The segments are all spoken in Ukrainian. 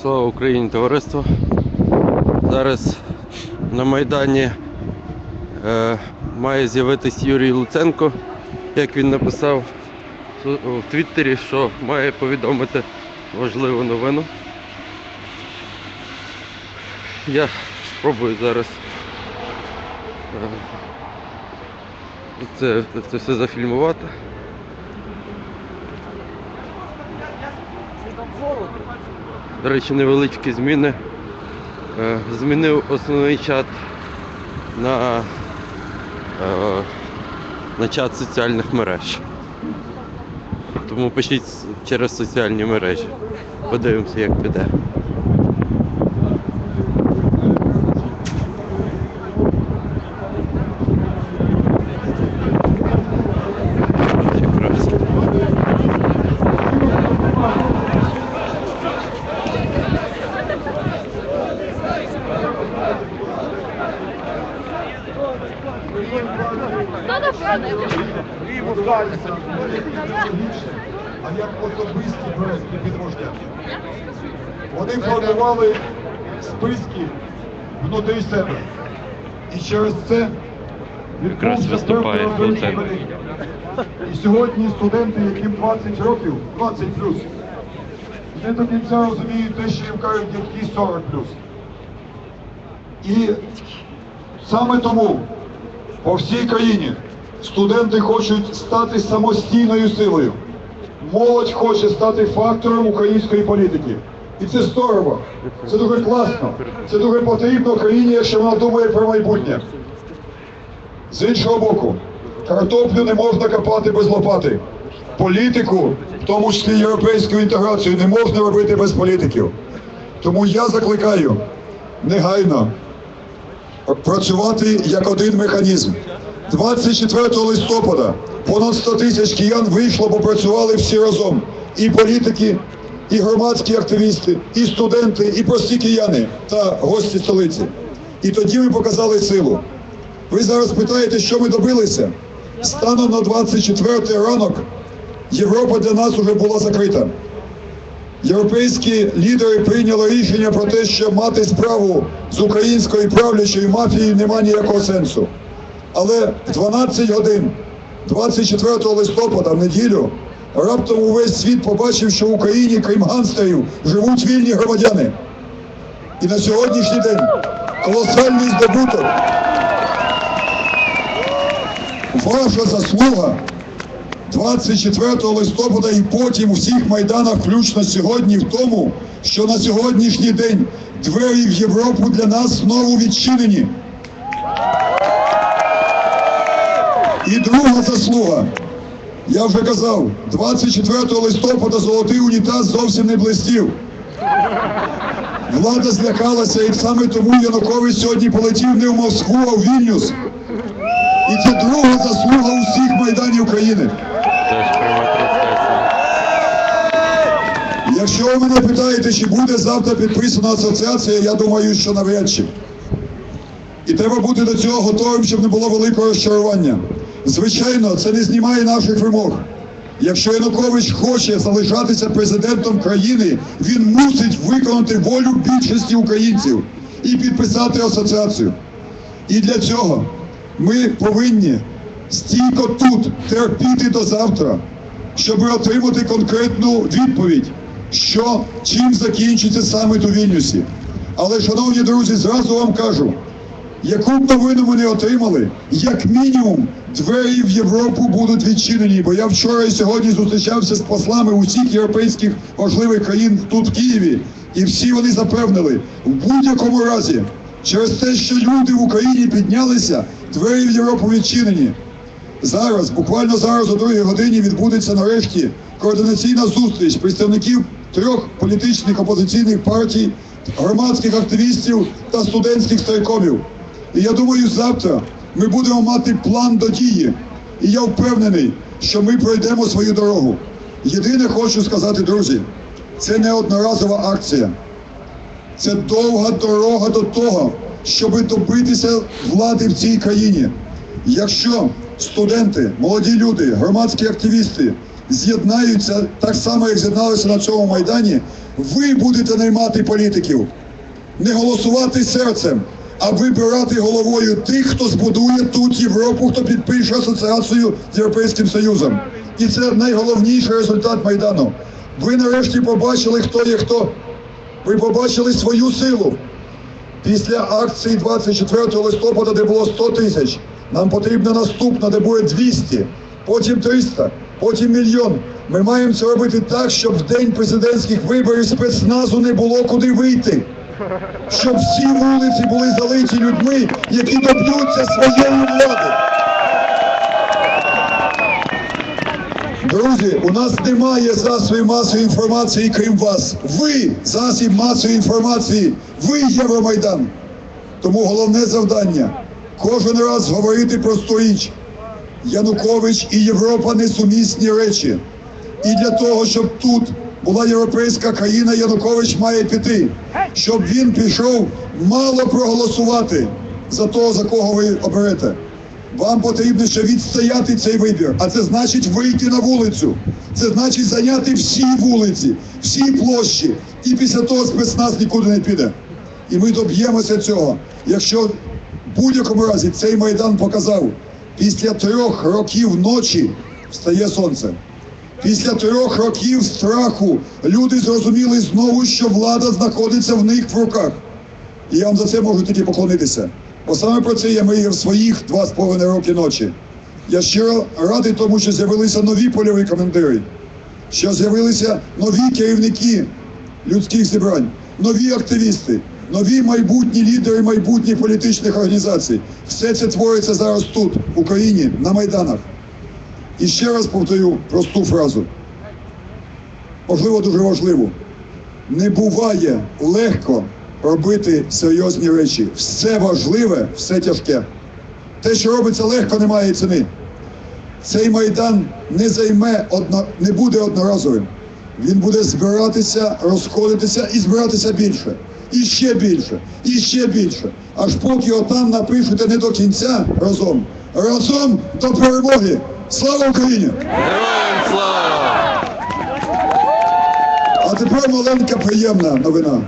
Слава Україні товариство. Зараз на Майдані е, має з'явитись Юрій Луценко, як він написав в Твіттері, що має повідомити важливу новину. Я спробую зараз. Це, це все зафільмувати. До речі, невеличкі зміни. Е, Змінив основний чат на, е, на чат соціальних мереж. Тому пишіть через соціальні мережі. Подивимося, як піде. Якраз. а як особисті березні підрождя. Вони формували списки внутрі себе. І через це Якраз виступає певний розрив І сьогодні студенти, яким 20 років, 20 плюс, не до кінця розуміють те, що їм кажуть дядьки 40 плюс. І саме тому по всій країні студенти хочуть стати самостійною силою. Молодь хоче стати фактором української політики. І це здорово, це дуже класно, це дуже потрібно країні, якщо вона думає про майбутнє. З іншого боку, картоплю не можна копати без лопати. Політику, в тому числі європейську інтеграцію, не можна робити без політиків. Тому я закликаю негайно працювати як один механізм. 24 листопада понад 100 тисяч киян вийшло, попрацювали всі разом. І політики, і громадські активісти, і студенти, і прості кияни та гості столиці. І тоді ми показали силу. Ви зараз питаєте, що ми добилися? Станом на 24 ранок Європа для нас уже була закрита. Європейські лідери прийняли рішення про те, що мати справу з українською правлячою мафією нема ніякого сенсу. Але в 12 годин 24 листопада, в неділю, раптом увесь світ побачив, що в Україні, крім гангстерів, живуть вільні громадяни. І на сьогоднішній день колосальний здобуток. Ваша заслуга 24 листопада і потім у всіх майданах, включно сьогодні, в тому, що на сьогоднішній день двері в Європу для нас знову відчинені. І друга заслуга. Я вже казав, 24 листопада золотий унітаз зовсім не блистів. Влада злякалася, і саме тому Янукович сьогодні полетів не в Москву, а в Вільнюс. І це друга заслуга усіх майданів країни. Теж пряма трансляція. Якщо ви мене питаєте, чи буде завтра підписана асоціація, я думаю, що навряд чи. І треба бути до цього готовим, щоб не було великого розчарування. Звичайно, це не знімає наших вимог. Якщо Янукович хоче залишатися президентом країни, він мусить виконати волю більшості українців і підписати асоціацію. І для цього ми повинні стійко тут терпіти до завтра, щоб отримати конкретну відповідь, що чим закінчиться саміт у Вільнюсі. Але, шановні друзі, зразу вам кажу, яку б новину ми не отримали, як мінімум двері в Європу будуть відчинені. Бо я вчора і сьогодні зустрічався з послами усіх європейських важливих країн тут в Києві, і всі вони запевнили, в будь-якому разі, через те, що люди в Україні піднялися, двері в Європу відчинені. Зараз, буквально зараз о другій годині відбудеться нарешті координаційна зустріч представників трьох політичних опозиційних партій, громадських активістів та студентських страйкомів. І я думаю, завтра ми будемо мати план до дії. І я впевнений, що ми пройдемо свою дорогу. Єдине хочу сказати, друзі, це не одноразова акція. Це довга дорога до того, щоб добитися влади в цій країні. Якщо студенти, молоді люди, громадські активісти з'єднаються так само, як з'єдналися на цьому майдані, Ви будете наймати політиків, не голосувати серцем, а вибирати головою тих, хто збудує тут Європу, хто підпише асоціацію з Європейським Союзом. І це найголовніший результат Майдану. Ви нарешті побачили, хто є хто. Ви побачили свою силу. Після акції 24 листопада, де було 100 тисяч, нам потрібна наступна, де буде 200, потім 300, потім мільйон. Ми маємо це робити так, щоб в день президентських виборів спецназу не було куди вийти. Щоб всі вулиці були залиті людьми, які доб'ються своєї влади. Друзі, у нас немає засобів масової інформації, крім вас. Ви засіб масової інформації, ви Євромайдан. Тому головне завдання кожен раз говорити просту річ. Янукович і Європа несумісні речі. І для того, щоб тут була європейська країна, Янукович має піти. Щоб він пішов, мало проголосувати за того, за кого ви оберете. Вам потрібно ще відстояти цей вибір, а це значить вийти на вулицю. Це значить зайняти всі вулиці, всі площі. І після того спецназ нікуди не піде. І ми доб'ємося цього. Якщо в будь-якому разі цей майдан показав, після трьох років ночі встає сонце. Після трьох років страху люди зрозуміли знову, що влада знаходиться в них в руках. І я вам за це можу тільки поклонитися. Бо саме про це я мріяв своїх два з половиною роки ночі. Я щиро радий тому, що з'явилися нові польові командири, що з'явилися нові керівники людських зібрань, нові активісти, нові майбутні лідери майбутніх політичних організацій. Все це твориться зараз тут, в Україні, на майданах. І ще раз повторю просту фразу. Можливо, дуже важливу. Не буває легко робити серйозні речі. Все важливе, все тяжке. Те, що робиться легко, не має ціни. Цей майдан не займе одно, не буде одноразовим. Він буде збиратися, розходитися і збиратися більше. І ще більше, і ще більше. Аж поки отам напишете не до кінця разом. Разом до перемоги. Слава Україні! Героям слава! А тепер маленька приємна новина.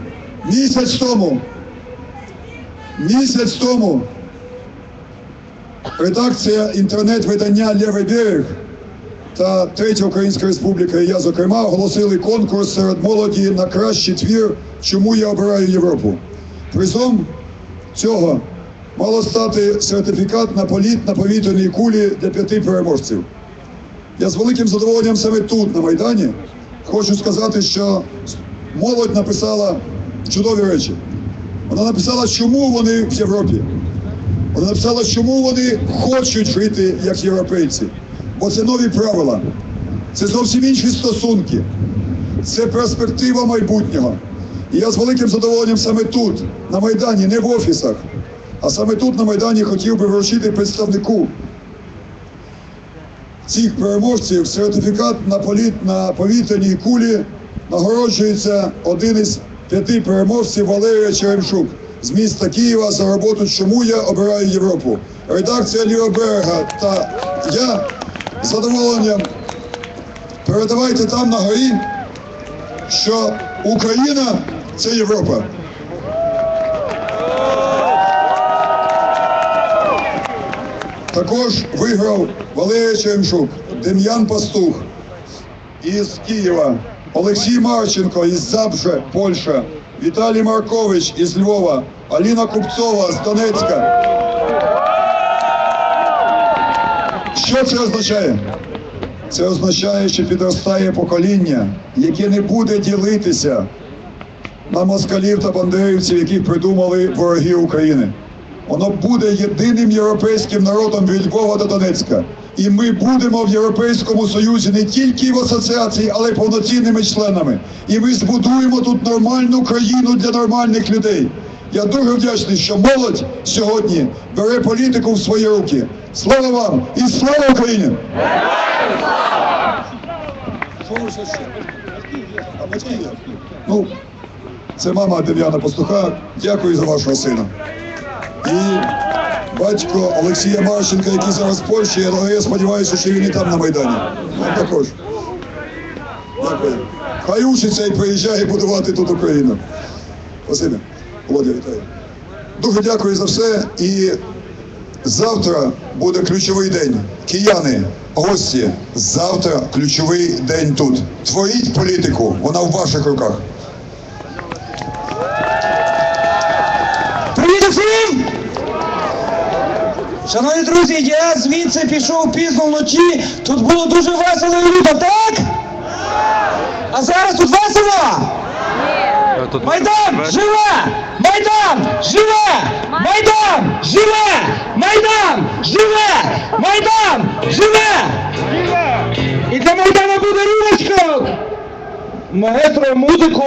Місяць тому, місяць тому редакція інтернет-видання Лєвий берег та Третя Українська Республіка і я, зокрема, оголосили конкурс серед молоді на кращий твір Чому я обираю Європу. Призом цього мало стати сертифікат на політ на повітряній кулі для п'яти переможців. Я з великим задоволенням саме тут, на Майдані, хочу сказати, що молодь написала чудові речі. Вона написала, чому вони в Європі. Вона написала, чому вони хочуть жити як європейці. Бо це нові правила, це зовсім інші стосунки, це перспектива майбутнього. І я з великим задоволенням саме тут, на Майдані, не в офісах, а саме тут на Майдані хотів би вручити представнику цих переможців сертифікат на політ на повітряній кулі нагороджується один із п'яти переможців Валерія Черемшук з міста Києва за роботу Чому я обираю Європу. Редакція Ліва Берега та я з задоволенням передавайте там на горі, що Україна це Європа. Також виграв Валерій Черемшук, Дем'ян Пастух із Києва, Олексій Марченко із Забже, Польща, Віталій Маркович із Львова, Аліна Купцова з Донецька. Що це означає? Це означає, що підростає покоління, яке не буде ділитися на москалів та бандерівців, яких придумали вороги України. Воно буде єдиним європейським народом від Львова до Донецька. І ми будемо в Європейському Союзі не тільки в асоціації, але й повноцінними членами. І ми збудуємо тут нормальну країну для нормальних людей. Я дуже вдячний, що молодь сьогодні бере політику в свої руки. Слава вам і слава Україні! Ну, це мама Дем'яна Пастуха. Дякую за вашого сина. І батько Олексія Марченка, який зараз в Польщі, але я сподіваюся, що він і там на Майдані. Також. Дякую. Хай учиться і приїжджає будувати тут Україну. Спасибі. Володя, вітаю. Дуже дякую за все. І завтра буде ключовий день. Кияни, гості, завтра ключовий день тут. Творіть політику, вона в ваших руках. Шановні друзі, я звідси пішов пізно вночі. Тут було дуже весело і люто, так? А зараз тут весело! Тут Майдан живе! Майдан живе! Майдан живе! Майдан живе! Майдан живе! І для Майдана буде ручка! Маестро музику!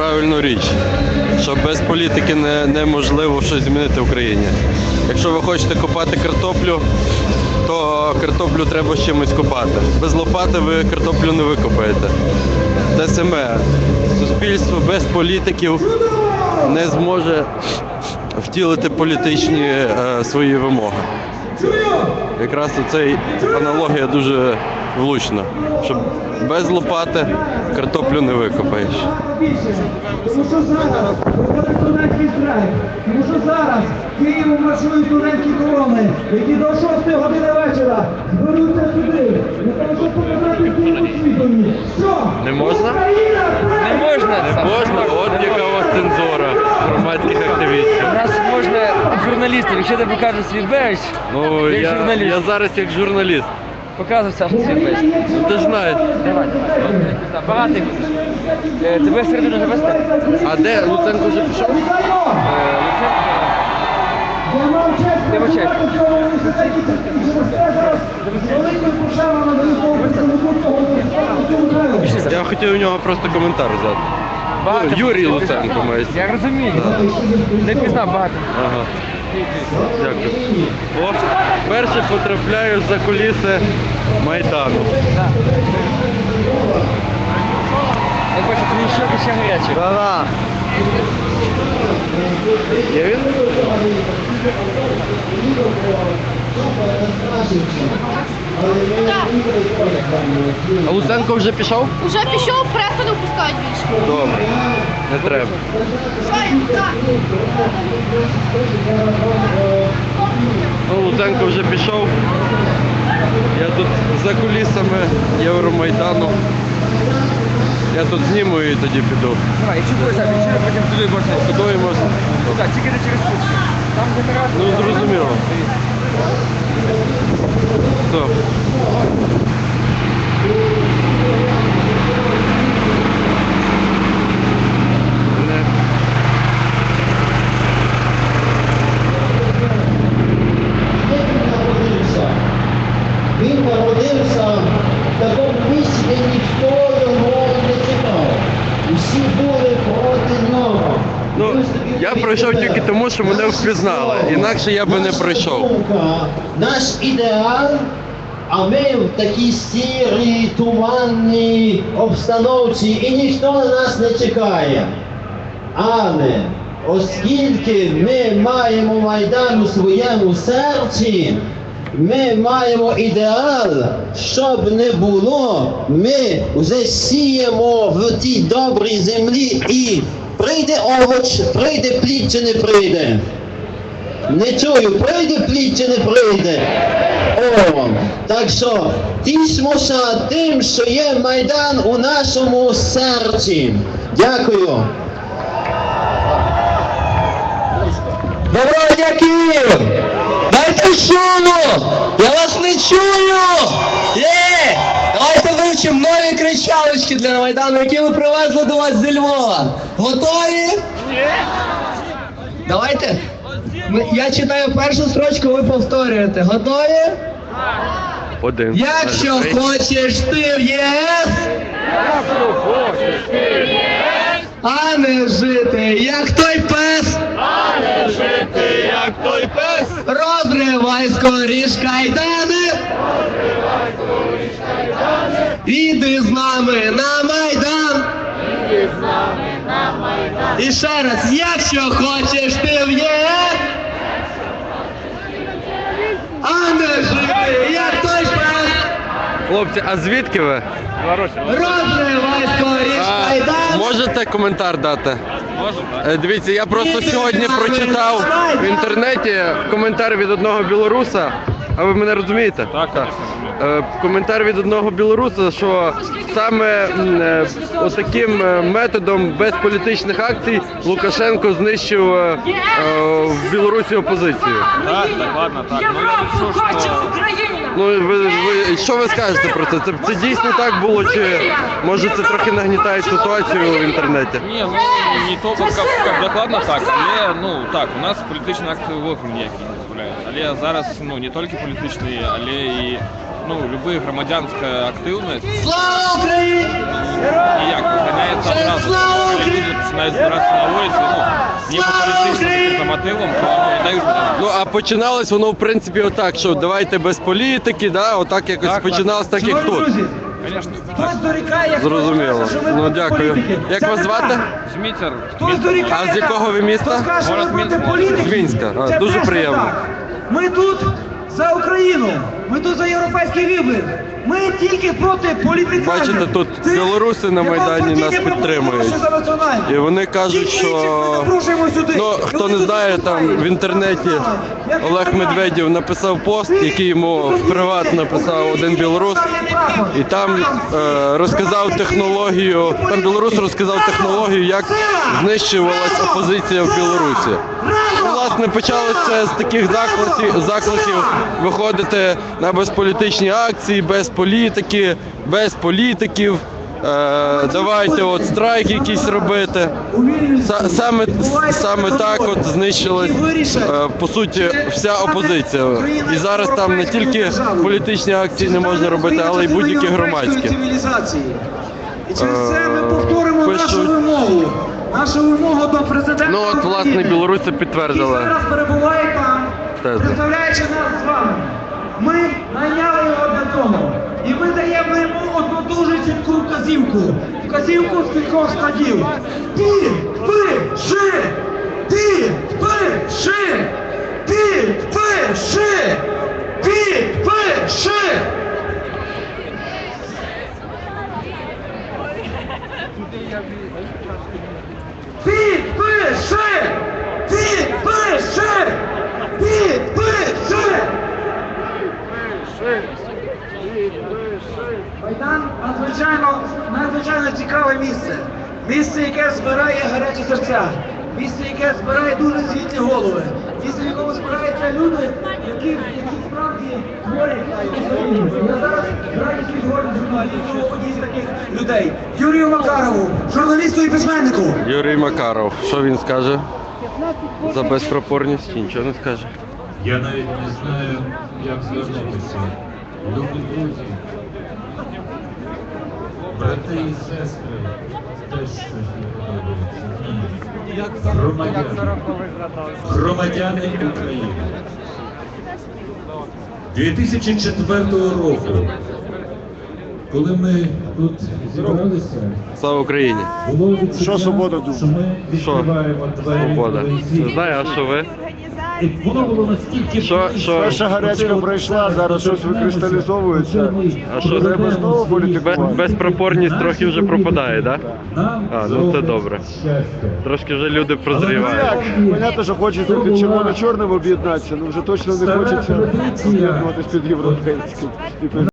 Правильну річ, що без політики не, неможливо щось змінити в Україні. Якщо ви хочете копати картоплю, то картоплю треба з чимось копати. Без лопати ви картоплю не викопаєте. Те саме. Суспільство без політиків не зможе втілити політичні е, свої вимоги. Якраз цей аналогія дуже влучна, щоб без лопати картоплю не викопаєш. Тому що зараз студентський страйк. Тому що зараз Києвом маршують студентські колони, які до 6 години вечора зберуться сюди. Для того, щоб показати всьому світові. Що? Не можна? Україна! Не можна. Не можна, от яка у вас цензура громадських активістів. У нас можна журналістів, якщо ти покажеш свій бейдж, Ну Як я, журналіст. я зараз як журналіст. Показуй Саша свій. Ну ти ж знаєш. Давай. Так, Багато їх будеш. Е, Тебе всередину не вести? А де Луценко вже пішов? Е, Луценко? Я хотів у нього просто коментар взяти. Багато. Юрій Луценко мається. Я розумію. Не пізнав багато. Ага. Дякую. О, перше потрапляю за куліси Майдану. Я бачу, тобі ще ще гарячі. Да-да. Є він? А Луценко вже пішов? Уже пішов, пресу не впускають більше. Добре. Не треба. Ну, Луценко вже пішов. Я тут за кулісами Євромайдану. Я тут зніму і тоді піду. Давай, якщо будеш, так, якщо потім туди можна. Туди можна. Так, тільки не через кухню. Там де. Ну, зрозуміло. Народився. Він народився в такому місці, де ніхто його не чекав. Усі були проти нього. Ну, я пройшов тільки тому, що мене впізнали. Інакше я би не пройшов. Наш ідеал, а ми в такій сірій, туманній обстановці, і ніхто на нас не чекає. Але оскільки ми маємо Майдан у своєму серці, ми маємо ідеал, щоб не було, ми вже сіємо в тій добрій землі і прийде овоч, прийде плід чи не прийде. Не чую, прийде плід чи не прийде. О, так що тішмося тим, що є Майдан у нашому серці. Дякую. Доброго дня, Київ! Дайте шуму! Я вас не чую! Є! Давайте вивчимо нові кричалочки для Майдану, які ми привезли до вас зі Львова. Готові? Ні. Давайте. Я читаю першу строчку, ви повторюєте. Готові? Один. Якщо Три. хочеш ти в ЄС, а не жити, як той пес. а не жити, як той пес, Розривай скоріш кайдани. Іди з нами на Майдан. І ще раз, якщо хочеш ти в ЄС, а не жити, як той пес. Хлопці, а звідки ви? Розривай скоріш А, кайдан. можете коментар дати? Е, Дивіться, я просто сьогодні прочитав в інтернеті коментар від одного білоруса. А ви мене розумієте? Так, так. Коментар від одного білоруса, що саме е, отаким е, методом без політичних акцій Лукашенко знищив е, е, в Білорусі опозицію. Так, так, ладно, так. Ну я решил, что... Ну ви, ви що ви скажете про це? Це, це дійсно так було, чи може це трохи нагнітає ситуацію в інтернеті? Не, ну не то, как, как докладно так, але, ну так, у нас політичні акти вихід ніякі не дозволяють. Але зараз, ну, не тільки політичні, але і, ну, люба громадянська активність Слава Україні! ніяк виганяється одразу. Коли люди починають збиратися на вулиці, ну, не по політичним за мотивом, то ну, не дають. Ну а починалось воно в принципі отак, що давайте без політики, да, отак якось Так, так. починалось так, як тут. друзі. Хтось дорікає, хтось Зрозуміло. каже, що ми Ну, дякую. політики. Як Це вас звати? неправда. Змітер. Хтось дорікає. А з якого ви міста? Хтось каже, що Город проти Мінськ. політики. З Мінська. А, Це дуже теж не приємно. так. Ми тут за Україну. Ми тут за європейський вибір. Ми тільки проти політиканів. Бачите, тут білоруси на Майдані нас підтримують. І вони кажуть, що сюди. ну хто не знає, там в інтернеті Олег. Медведєв написав пост, який йому в приват написав один білорус. І там е, розказав технологію. Там білорус розказав технологію, як знищувалась опозиція в Білорусі. Власне, почалося з таких закликів, закликів виходити на безполітичні акції, без політики, без політиків. Е, давайте от страйк якийсь робити. Саме, саме так от знищилась е, по суті вся опозиція. І зараз там не тільки політичні акції не можна робити, але й будь-які громадські. І через це ми повторимо нашу вимогу. Нашу вимогу до президента. Ну от власне білоруси підтвердили. зараз перебуває там, представляючи нас з вами. Ми найняли його для того. І ми даємо йому одну дуже чітку вказівку. Вказівку з кількох складів. Підпиши! Підпиши! Підпиши! Підпиши! Підпиши! Надзвичайно, надзвичайно цікаве місце. Місце, яке збирає гарячі серця. Місце, яке збирає дуже світлі голови. Місце, в якому збираються люди, які, які справді творять Україну. Я зараз говорю журналісту одній з таких людей. Юрію Макарову, журналісту і письменнику. Юрій Макаров, що він скаже? За безпропорність нічого не скаже. Я навіть не знаю, як звернутися. Любі друзі, брати і сестри, теж щось не подобається. Громадяни. Громадяни України. 2004 року, коли ми тут зібралися, Слава Україні! було відчуття, що ми Що? відкриваємо двері Свобода. знаю, а що ви? І воно було настільки Що- що? Перша гарячка пройшла, зараз щось викристалізовується. А що, треба знову політикувати? Без- безпропорність трохи вже пропадає, да? А, ну це добре. Трошки вже люди Ну прозрівають. як? Понятно, що хочеться під червоно-чорним об'єднатися, ну вже точно не хочеться об'єднуватись під європейським. І під